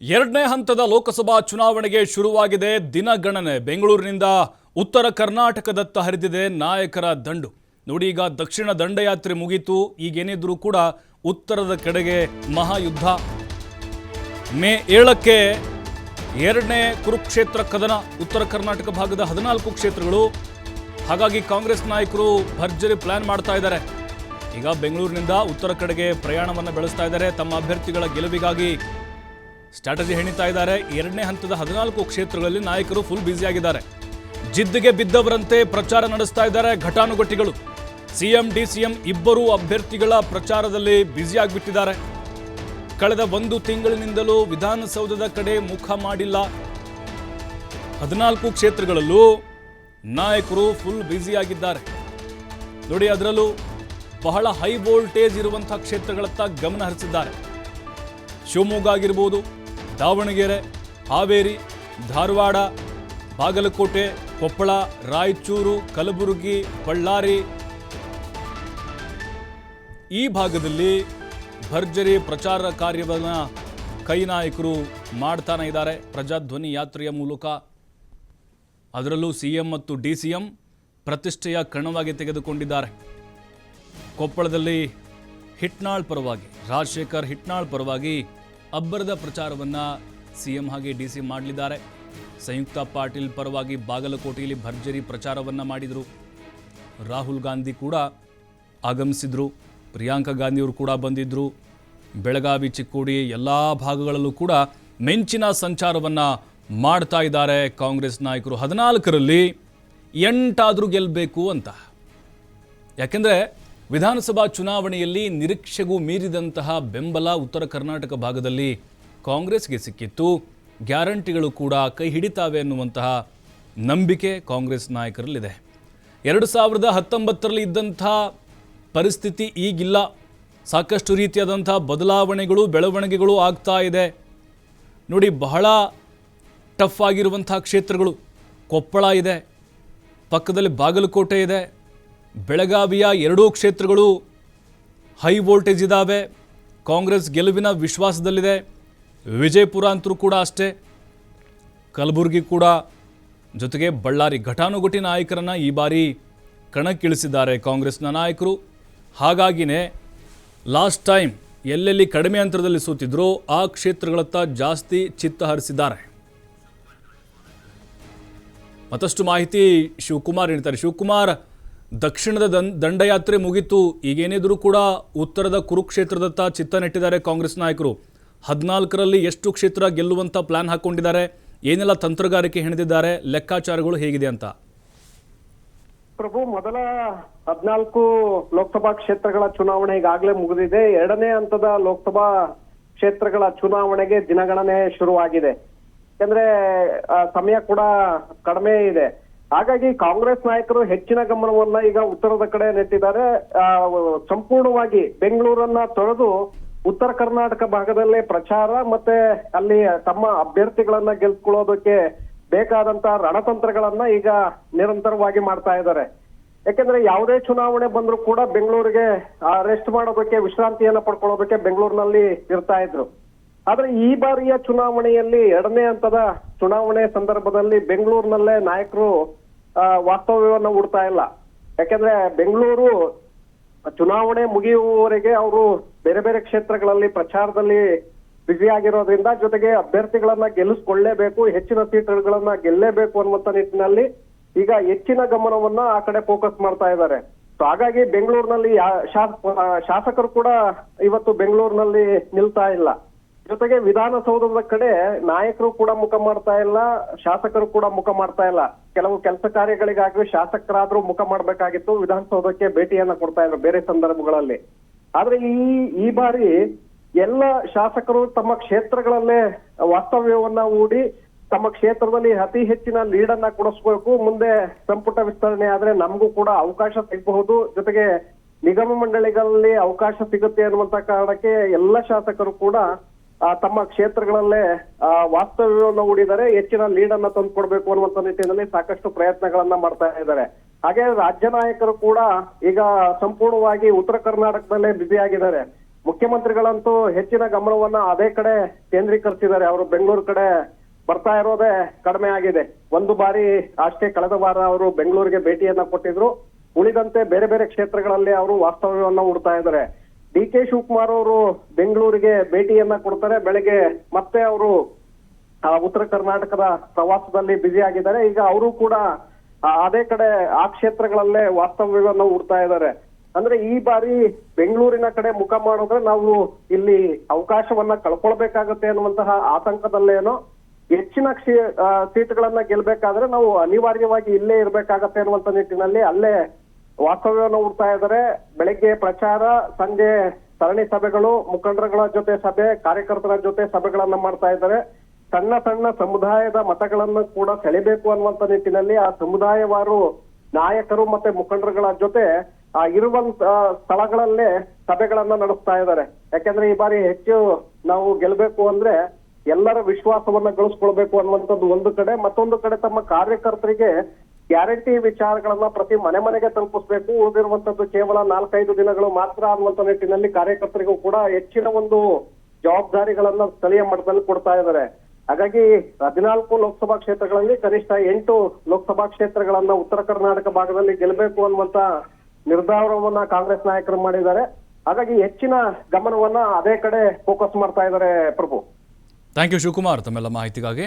ಎರಡನೇ ಹಂತದ ಲೋಕಸಭಾ ಚುನಾವಣೆಗೆ ಶುರುವಾಗಿದೆ ದಿನಗಣನೆ. ಬೆಂಗಳೂರಿನಿಂದ ಉತ್ತರ ಕರ್ನಾಟಕದತ್ತ ಹರಿದಿದೆ ನಾಯಕರ ದಂಡು. ನೋಡಿ, ಈಗ ದಕ್ಷಿಣ ದಂಡಯಾತ್ರೆ ಮುಗೀತು. ಈಗೇನಿದ್ರೂ ಕೂಡ ಉತ್ತರದ ಕಡೆಗೆ ಮಹಾಯುದ್ಧ. ಮೇ ಏಳಕ್ಕೆ ಎರಡನೇ ಕುರುಕ್ಷೇತ್ರ ಕದನ, ಉತ್ತರ ಕರ್ನಾಟಕ ಭಾಗದ ಹದಿನಾಲ್ಕು ಕ್ಷೇತ್ರಗಳು. ಹಾಗಾಗಿ ಕಾಂಗ್ರೆಸ್ ನಾಯಕರು ಭರ್ಜರಿ ಪ್ಲಾನ್ ಮಾಡ್ತಾ ಇದ್ದಾರೆ. ಈಗ ಬೆಂಗಳೂರಿನಿಂದ ಉತ್ತರ ಕಡೆಗೆ ಪ್ರಯಾಣವನ್ನು ಬೆಳೆಸ್ತಾ ಇದ್ದಾರೆ. ತಮ್ಮ ಅಭ್ಯರ್ಥಿಗಳ ಗೆಲುವಿಗಾಗಿ ಸ್ಟ್ರಾಟಜಿ ಹೆಣಿತಾ ಇದ್ದಾರೆ. ಎರಡನೇ ಹಂತದ ಹದಿನಾಲ್ಕು ಕ್ಷೇತ್ರಗಳಲ್ಲಿ ನಾಯಕರು ಫುಲ್ ಬ್ಯುಸಿಯಾಗಿದ್ದಾರೆ ಜಿದ್ದಿಗೆ ಬಿದ್ದವರಂತೆ ಪ್ರಚಾರ ನಡೆಸ್ತಾ ಇದ್ದಾರೆ ಘಟಾನುಘಟಿಗಳು. ಸಿಎಂ, ಡಿಸಿಎಂ ಇಬ್ಬರೂ ಅಭ್ಯರ್ಥಿಗಳ ಪ್ರಚಾರದಲ್ಲಿ ಬ್ಯುಸಿಯಾಗಿಬಿಟ್ಟಿದ್ದಾರೆ ಕಳೆದ ಒಂದು ತಿಂಗಳಿನಿಂದಲೂ ವಿಧಾನಸೌಧದ ಕಡೆ ಮುಖ ಮಾಡಿಲ್ಲ. ಹದಿನಾಲ್ಕು ಕ್ಷೇತ್ರಗಳಲ್ಲೂ ನಾಯಕರು ಫುಲ್ ಬ್ಯುಸಿಯಾಗಿದ್ದಾರೆ ನೋಡಿ ಅದರಲ್ಲೂ ಬಹಳ ಹೈ ವೋಲ್ಟೇಜ್ ಇರುವಂತಹ ಕ್ಷೇತ್ರಗಳತ್ತ ಗಮನ ಹರಿಸಿದ್ದಾರೆ. ಶಿವಮೊಗ್ಗ ಆಗಿರ್ಬೋದು ದಾವಣಗೆರೆ, ಹಾವೇರಿ, ಧಾರವಾಡ, ಬಾಗಲಕೋಟೆ, ಕೊಪ್ಪಳ, ರಾಯಚೂರು, ಕಲಬುರಗಿ, ಬಳ್ಳಾರಿ. ಈ ಭಾಗದಲ್ಲಿ ಭರ್ಜರಿ ಪ್ರಚಾರ ಕಾರ್ಯವನ್ನು ಕೈ ನಾಯಕರು ಮಾಡ್ತಾನೆ ಇದ್ದಾರೆ. ಪ್ರಜಾಧ್ವನಿ ಯಾತ್ರೆಯ ಮೂಲಕ ಅದರಲ್ಲೂ ಸಿ ಎಂ ಮತ್ತು ಡಿ ಸಿ ಎಂ ಪ್ರತಿಷ್ಠೆಯ ಕಣವಾಗಿ ತೆಗೆದುಕೊಂಡಿದ್ದಾರೆ. ಕೊಪ್ಪಳದಲ್ಲಿ ಹಿಟ್ನಾಳ್ ಪರವಾಗಿ, ರಾಜಶೇಖರ್ ಹಿಟ್ನಾಳ್ ಪರವಾಗಿ ಅಬ್ಬರದ ಪ್ರಚಾರವನ್ನು ಸಿಎಂ ಹಾಗೆ ಡಿ ಸಿ ಮಾಡಲಿದ್ದಾರೆ. ಸಂಯುಕ್ತ ಪಾಟೀಲ್ ಪರವಾಗಿ ಬಾಗಲಕೋಟೆಯಲ್ಲಿ ಭರ್ಜರಿ ಪ್ರಚಾರವನ್ನು ಮಾಡಿದರು. ರಾಹುಲ್ ಗಾಂಧಿ ಕೂಡ ಆಗಮಿಸಿದರು. ಪ್ರಿಯಾಂಕಾ ಗಾಂಧಿಯವರು ಕೂಡ ಬಂದಿದ್ದರು ಬೆಳಗಾವಿ, ಚಿಕ್ಕೋಡಿ ಎಲ್ಲ ಭಾಗಗಳಲ್ಲೂ ಕೂಡ ಮೆಂಚಿನ ಸಂಚಾರವನ್ನು ಮಾಡ್ತಾ ಇದ್ದಾರೆ ಕಾಂಗ್ರೆಸ್ ನಾಯಕರು. ಹದಿನಾಲ್ಕರಲ್ಲಿ ಎಂಟಾದರೂ ಗೆಲ್ಲಬೇಕು ಅಂತ. ಯಾಕೆಂದರೆ ವಿಧಾನಸಭಾ ಚುನಾವಣೆಯಲ್ಲಿ ನಿರೀಕ್ಷೆಗೂ ಮೀರಿದಂತಹ ಬೆಂಬಲ ಉತ್ತರ ಕರ್ನಾಟಕ ಭಾಗದಲ್ಲಿ ಕಾಂಗ್ರೆಸ್ಗೆ ಸಿಕ್ಕಿತ್ತು. ಗ್ಯಾರಂಟಿಗಳು ಕೂಡ ಕೈ ಹಿಡಿತಾವೆ ಅನ್ನುವಂತಹ ನಂಬಿಕೆ ಕಾಂಗ್ರೆಸ್ ನಾಯಕರಲ್ಲಿದೆ. ಎರಡು ಸಾವಿರದ ಹತ್ತೊಂಬತ್ತರಲ್ಲಿ ಇದ್ದಂಥ ಪರಿಸ್ಥಿತಿ ಈಗಿಲ್ಲ. ಸಾಕಷ್ಟು ರೀತಿಯಾದಂಥ ಬದಲಾವಣೆಗಳು, ಬೆಳವಣಿಗೆಗಳು ಆಗ್ತಾ ಇದೆ. ನೋಡಿ, ಬಹಳ ಟಫ್ ಆಗಿರುವಂಥ ಕ್ಷೇತ್ರಗಳು ಕೊಪ್ಪಳ ಇದೆ. ಪಕ್ಕದಲ್ಲಿ ಬಾಗಲಕೋಟೆ ಇದೆ. ಬೆಳಗಾವಿಯ ಎರಡೂ ಕ್ಷೇತ್ರಗಳು ಹೈ ವೋಲ್ಟೇಜ್ ಇದ್ದಾವೆ ಕಾಂಗ್ರೆಸ್ ಗೆಲುವಿನ ವಿಶ್ವಾಸದಲ್ಲಿದೆ. ವಿಜಯಪುರ ಅಂತರೂ ಕೂಡ ಅಷ್ಟೇ. ಕಲಬುರಗಿ ಕೂಡ ಜೊತೆಗೆ ಬಳ್ಳಾರಿ ಘಟಾನುಘಟಿ ನಾಯಕರನ್ನು ಈ ಬಾರಿ ಕಣಕ್ಕಿಳಿಸಿದ್ದಾರೆ ಕಾಂಗ್ರೆಸ್ನ ನಾಯಕರು. ಹಾಗಾಗಿನೇ ಲಾಸ್ಟ್ ಟೈಮ್ ಎಲ್ಲೆಲ್ಲಿ ಕಡಿಮೆ ಅಂತರದಲ್ಲಿ ಸೋತಿದ್ರೋ ಆ ಕ್ಷೇತ್ರಗಳತ್ತ ಜಾಸ್ತಿ ಚಿತ್ತ ಹರಿಸಿದ್ದಾರೆ. ಮತ್ತಷ್ಟು ಮಾಹಿತಿ ಶಿವಕುಮಾರ್ ಹೇಳ್ತಾರೆ. ಶಿವಕುಮಾರ್ ದಕ್ಷಿಣದ ದಂಡಯಾತ್ರೆ ಮುಗಿತು, ಈಗೇನಿದ್ರು ಕೂಡ ಉತ್ತರದ ಕುರುಕ್ಷೇತ್ರದತ್ತ ಚಿತ್ತ ನೆಟ್ಟಿದ್ದಾರೆ ಕಾಂಗ್ರೆಸ್ ನಾಯಕರು. ಹದಿನಾಲ್ಕರಲ್ಲಿ ಎಷ್ಟು ಕ್ಷೇತ್ರ ಗೆಲ್ಲುವಂಥ ಪ್ಲಾನ್ ಹಾಕೊಂಡಿದ್ದಾರೆ, ಏನೆಲ್ಲ ತಂತ್ರಗಾರಿಕೆ ಹೆಣೆದಿದ್ದಾರೆ, ಲೆಕ್ಕಾಚಾರಗಳು ಹೇಗಿದೆ ಅಂತ? ಪ್ರಭು, ಮೊದಲ ಹದಿನಾಲ್ಕು ಲೋಕಸಭಾ ಕ್ಷೇತ್ರಗಳ ಚುನಾವಣೆ ಈಗಾಗಲೇ ಮುಗಿದಿದೆ. ಎರಡನೇ ಹಂತದ ಲೋಕಸಭಾ ಕ್ಷೇತ್ರಗಳ ಚುನಾವಣೆಗೆ ದಿನಗಣನೆ ಶುರುವಾಗಿದೆ. ಯಾಕಂದ್ರೆ ಸಮಯ ಕೂಡ ಕಡಿಮೆ ಇದೆ. ಹಾಗಾಗಿ ಕಾಂಗ್ರೆಸ್ ನಾಯಕರು ಹೆಚ್ಚಿನ ಗಮನವನ್ನ ಈಗ ಉತ್ತರದ ಕಡೆ ನೆಟ್ಟಿದ್ದಾರೆ. ಸಂಪೂರ್ಣವಾಗಿ ಬೆಂಗಳೂರನ್ನ ತೊಳೆದು ಉತ್ತರ ಕರ್ನಾಟಕ ಭಾಗದಲ್ಲೇ ಪ್ರಚಾರ ಮತ್ತೆ ಅಲ್ಲಿ ತಮ್ಮ ಅಭ್ಯರ್ಥಿಗಳನ್ನ ಗೆಲ್ಸ್ಕೊಳ್ಳೋದಕ್ಕೆ ಬೇಕಾದಂತ ರಣತಂತ್ರಗಳನ್ನ ಈಗ ನಿರಂತರವಾಗಿ ಮಾಡ್ತಾ ಇದ್ದಾರೆ. ಯಾಕೆಂದ್ರೆ ಯಾವುದೇ ಚುನಾವಣೆ ಬಂದರೂ ಕೂಡ ಬೆಂಗಳೂರಿಗೆ ರೆಸ್ಟ್ ಮಾಡೋದಕ್ಕೆ ವಿಶ್ರಾಂತಿಯನ್ನ ಪಡ್ಕೊಳ್ಳೋದಕ್ಕೆ ಬೆಂಗಳೂರಿನಲ್ಲಿ ಇರ್ತಾ ಇದ್ರು. ಆದ್ರೆ ಈ ಬಾರಿಯ ಚುನಾವಣೆಯಲ್ಲಿ ಎರಡನೇ ಹಂತದ ಚುನಾವಣೆ ಸಂದರ್ಭದಲ್ಲಿ ಬೆಂಗಳೂರಿನಲ್ಲೇ ನಾಯಕರು ವಾಸ್ತವ್ಯವನ್ನು ಹುಡ್ತಾ ಇಲ್ಲ. ಯಾಕೆಂದ್ರೆ ಬೆಂಗಳೂರು ಚುನಾವಣೆ ಮುಗಿಯುವವರೆಗೆ ಅವರು ಬೇರೆ ಬೇರೆ ಕ್ಷೇತ್ರಗಳಲ್ಲಿ ಪ್ರಚಾರದಲ್ಲಿ ಆಗಿರೋದ್ರಿಂದ ಜೊತೆಗೆ ಅಭ್ಯರ್ಥಿಗಳನ್ನ ಗೆಲ್ಲಿಸ್ಕೊಳ್ಳೇಬೇಕು, ಹೆಚ್ಚಿನ ಸೀಟ್ಗಳನ್ನ ಗೆಲ್ಲೇಬೇಕು ಅನ್ನುವಂಥ ನಿಟ್ಟಿನಲ್ಲಿ ಈಗ ಹೆಚ್ಚಿನ ಗಮನವನ್ನ ಆ ಕಡೆ ಫೋಕಸ್ ಮಾಡ್ತಾ ಇದ್ದಾರೆ. ಸೊ ಹಾಗಾಗಿ ಬೆಂಗಳೂರಿನಲ್ಲಿ ಶಾಸಕರು ಕೂಡ ಇವತ್ತು ಬೆಂಗಳೂರಿನಲ್ಲಿ ನಿಲ್ತಾ ಇಲ್ಲ. ಜೊತೆಗೆ ವಿಧಾನಸೌಧದ ಕಡೆ ನಾಯಕರು ಕೂಡ ಮುಖ ಮಾಡ್ತಾ ಇಲ್ಲ, ಶಾಸಕರು ಕೂಡ ಮುಖ ಮಾಡ್ತಾ ಇಲ್ಲ. ಕೆಲವು ಕೆಲಸ ಕಾರ್ಯಗಳಿಗಾಗಿ ಶಾಸಕರಾದ್ರೂ ಮುಖ ಮಾಡ್ಬೇಕಾಗಿತ್ತು, ವಿಧಾನಸೌಧಕ್ಕೆ ಭೇಟಿಯನ್ನ ಕೊಡ್ತಾ ಇದ್ರು ಬೇರೆ ಸಂದರ್ಭಗಳಲ್ಲಿ. ಆದ್ರೆ ಈ ಈ ಬಾರಿ ಎಲ್ಲ ಶಾಸಕರು ತಮ್ಮ ಕ್ಷೇತ್ರಗಳಲ್ಲೇ ವಾಸ್ತವ್ಯವನ್ನ ಹೂಡಿ, ತಮ್ಮ ಕ್ಷೇತ್ರದಲ್ಲಿ ಅತಿ ಹೆಚ್ಚಿನ ಲೀಡನ್ನ ಕೊಡಿಸ್ಬೇಕು, ಮುಂದೆ ಸಂಪುಟ ವಿಸ್ತರಣೆ ಆದ್ರೆ ನಮಗೂ ಕೂಡ ಅವಕಾಶ ಸಿಗಬಹುದು. ಜೊತೆಗೆ ನಿಗಮ ಮಂಡಳಿಗಳಲ್ಲಿ ಅವಕಾಶ ಸಿಗುತ್ತೆ ಅನ್ನುವಂತ ಕಾರಣಕ್ಕೆ ಎಲ್ಲ ಶಾಸಕರು ಕೂಡ ತಮ್ಮ ಕ್ಷೇತ್ರಗಳಲ್ಲೇ ವಾಸ್ತವ್ಯವನ್ನು ಹೂಡಿದರೆ ಹೆಚ್ಚಿನ ಲೀಡನ್ನ ತಂದುಕೊಡ್ಬೇಕು ಅನ್ನುವಂತ ನಿಟ್ಟಿನಲ್ಲಿ ಸಾಕಷ್ಟು ಪ್ರಯತ್ನಗಳನ್ನ ಮಾಡ್ತಾ ಇದ್ದಾರೆ. ಹಾಗೆ ರಾಜ್ಯ ನಾಯಕರು ಕೂಡ ಈಗ ಸಂಪೂರ್ಣವಾಗಿ ಉತ್ತರ ಕರ್ನಾಟಕದಲ್ಲೇ ಬ್ಯುಸಿ ಆಗಿದ್ದಾರೆ. ಮುಖ್ಯಮಂತ್ರಿಗಳಂತೂ ಹೆಚ್ಚಿನ ಗಮನವನ್ನ ಅದೇ ಕಡೆ ಕೇಂದ್ರೀಕರಿಸಿದ್ದಾರೆ. ಅವರು ಬೆಂಗಳೂರು ಕಡೆ ಬರ್ತಾ ಇರೋದೇ ಕಡಿಮೆ ಆಗಿದೆ. ಒಂದು ಬಾರಿ ಅಷ್ಟೇ ಕಳೆದ ವಾರ ಅವರು ಬೆಂಗಳೂರಿಗೆ ಭೇಟಿಯನ್ನ ಕೊಟ್ಟಿದ್ರು. ಉಳಿದಂತೆ ಬೇರೆ ಬೇರೆ ಕ್ಷೇತ್ರಗಳಲ್ಲಿ ಅವರು ವಾಸ್ತವ್ಯವನ್ನ ಹೂಡ್ತಾ ಇದ್ದಾರೆ. ಡಿ ಕೆ ಶಿವಕುಮಾರ್ ಅವರು ಬೆಂಗಳೂರಿಗೆ ಭೇಟಿಯನ್ನ ಕೊಡ್ತಾರೆ. ಬೆಳಗ್ಗೆ ಮತ್ತೆ ಅವರು ಉತ್ತರ ಕರ್ನಾಟಕದ ಪ್ರವಾಸದಲ್ಲಿ ಬ್ಯುಸಿ ಆಗಿದ್ದಾರೆ. ಈಗ ಅವರು ಕೂಡ ಅದೇ ಕಡೆ ಆ ಕ್ಷೇತ್ರಗಳಲ್ಲೇ ವಾಸ್ತವ್ಯವನ್ನು ಹುಡ್ತಾ ಇದ್ದಾರೆ. ಅಂದ್ರೆ ಈ ಬಾರಿ ಬೆಂಗಳೂರಿನ ಕಡೆ ಮುಖ ಮಾಡಿದ್ರೆ ನಾವು ಇಲ್ಲಿ ಅವಕಾಶವನ್ನ ಕಳ್ಕೊಳ್ಬೇಕಾಗತ್ತೆ ಅನ್ನುವಂತಹ ಆತಂಕದಲ್ಲೇನೋ ಹೆಚ್ಚಿನ ಸೀಟ್ಗಳನ್ನ ಗೆಲ್ಬೇಕಾದ್ರೆ ನಾವು ಅನಿವಾರ್ಯವಾಗಿ ಇಲ್ಲೇ ಇರ್ಬೇಕಾಗತ್ತೆ ಅನ್ನುವಂತ ನಿಟ್ಟಿನಲ್ಲಿ ಅಲ್ಲೇ ವಾಸ್ತವ್ಯವನ್ನು ಹುಡ್ತಾ ಇದ್ದಾರೆ. ಬೆಳಗ್ಗೆ ಪ್ರಚಾರ, ಸಂಜೆ ಸರಣಿ ಸಭೆಗಳು, ಮುಖಂಡರುಗಳ ಜೊತೆ ಸಭೆ, ಕಾರ್ಯಕರ್ತರ ಜೊತೆ ಸಭೆಗಳನ್ನ ಮಾಡ್ತಾ ಇದ್ದಾರೆ. ಸಣ್ಣ ಸಣ್ಣ ಸಮುದಾಯದ ಮತಗಳನ್ನು ಕೂಡ ಸೆಳೆಬೇಕು ಅನ್ನುವಂತ ನಿಟ್ಟಿನಲ್ಲಿ ಆ ಸಮುದಾಯವಾರು ನಾಯಕರು ಮತ್ತೆ ಮುಖಂಡರುಗಳ ಜೊತೆ ಆ ಇರುವಂತ ಸ್ಥಳಗಳಲ್ಲೇ ಸಭೆಗಳನ್ನ ನಡೆಸ್ತಾ ಇದ್ದಾರೆ. ಯಾಕಂದ್ರೆ ಈ ಬಾರಿ ಹೆಚ್ಚು ನಾವು ಗೆಲ್ಬೇಕು ಅಂದ್ರೆ ಎಲ್ಲರ ವಿಶ್ವಾಸವನ್ನ ಗಳಿಸ್ಕೊಳ್ಬೇಕು ಅನ್ನುವಂಥದ್ದು ಒಂದು ಕಡೆ, ಮತ್ತೊಂದು ಕಡೆ ತಮ್ಮ ಕಾರ್ಯಕರ್ತರಿಗೆ ಗ್ಯಾರಂಟಿ ವಿಚಾರಗಳನ್ನ ಪ್ರತಿ ಮನೆ ಮನೆಗೆ ತಲುಪಿಸ್ಬೇಕು. ಉಳಿದಿರುವಂತದ್ದು ಕೇವಲ ನಾಲ್ಕೈದು ದಿನಗಳು ಮಾತ್ರ ಅನ್ನುವಂತ ನಿಟ್ಟಿನಲ್ಲಿ ಕಾರ್ಯಕರ್ತರಿಗೂ ಕೂಡ ಹೆಚ್ಚಿನ ಒಂದು ಜವಾಬ್ದಾರಿಗಳನ್ನ ಸ್ಥಳೀಯ ಮಟ್ಟದಲ್ಲಿ ಕೊಡ್ತಾ ಇದ್ದಾರೆ. ಹಾಗಾಗಿ ಹದಿನಾಲ್ಕು ಲೋಕಸಭಾ ಕ್ಷೇತ್ರಗಳಲ್ಲಿ ಕನಿಷ್ಠ ಎಂಟು ಲೋಕಸಭಾ ಕ್ಷೇತ್ರಗಳನ್ನ ಉತ್ತರ ಕರ್ನಾಟಕ ಭಾಗದಲ್ಲಿ ಗೆಲ್ಲಬೇಕು ಅನ್ನುವಂತ ನಿರ್ಧಾರವನ್ನ ಕಾಂಗ್ರೆಸ್ ನಾಯಕರು ಮಾಡಿದ್ದಾರೆ. ಹಾಗಾಗಿ ಹೆಚ್ಚಿನ ಗಮನವನ್ನ ಅದೇ ಕಡೆ ಫೋಕಸ್ ಮಾಡ್ತಾ ಇದ್ದಾರೆ ಪ್ರಭು. Thank you Shivakumar. ತಮ್ಮೆಲ್ಲ ಮಾಹಿತಿಗಾಗಿ.